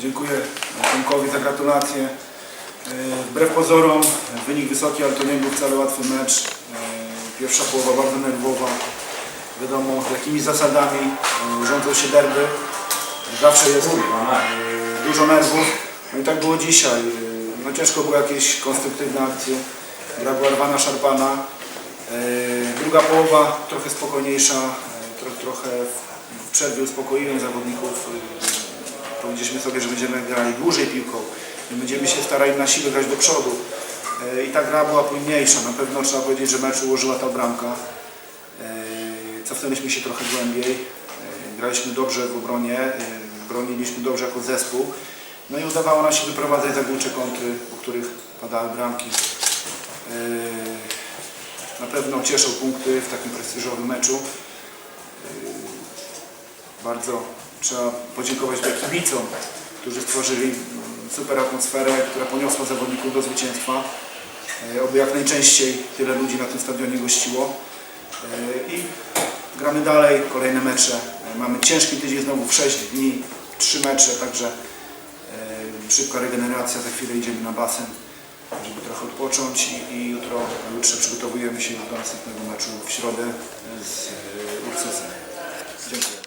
Dziękuję Tomkowi za gratulacje. E, Wbrew pozorom wynik wysoki, ale to nie był wcale łatwy mecz. E, Pierwsza połowa bardzo nerwowa. Wiadomo jakimi zasadami e, rządzą się derby. Zawsze jest dużo nerwów. No i tak było dzisiaj. No ciężko było jakieś konstruktywne akcje. Gra była rwana, szarpana. Druga połowa trochę spokojniejsza. tro, trochę w przerwie uspokoiłem zawodników. Powiedzieliśmy sobie, że będziemy grali dłużej piłką. Będziemy się starali na siłę grać do przodu. E, I ta gra była płynniejsza. Na pewno trzeba powiedzieć, że mecz ułożyła ta bramka. E, Cofnęliśmy się trochę głębiej. E, Graliśmy dobrze w obronie. Broniliśmy dobrze jako zespół. No i udawało nam się wyprowadzać zabójcze kontry, po których padały bramki. Na pewno cieszą punkty w takim prestiżowym meczu. Bardzo trzeba podziękować kibicom, którzy stworzyli super atmosferę, która poniosła zawodników do zwycięstwa. E, Oby jak najczęściej tyle ludzi na tym stadionie gościło. E, I gramy dalej, kolejne mecze. E, Mamy ciężki tydzień znowu w 6 dni, 3 mecze, także szybka regeneracja, za chwilę idziemy na basen, żeby trochę odpocząć i, i jutro, jutrze przygotowujemy się do następnego meczu w środę z Ursusem. Dziękuję.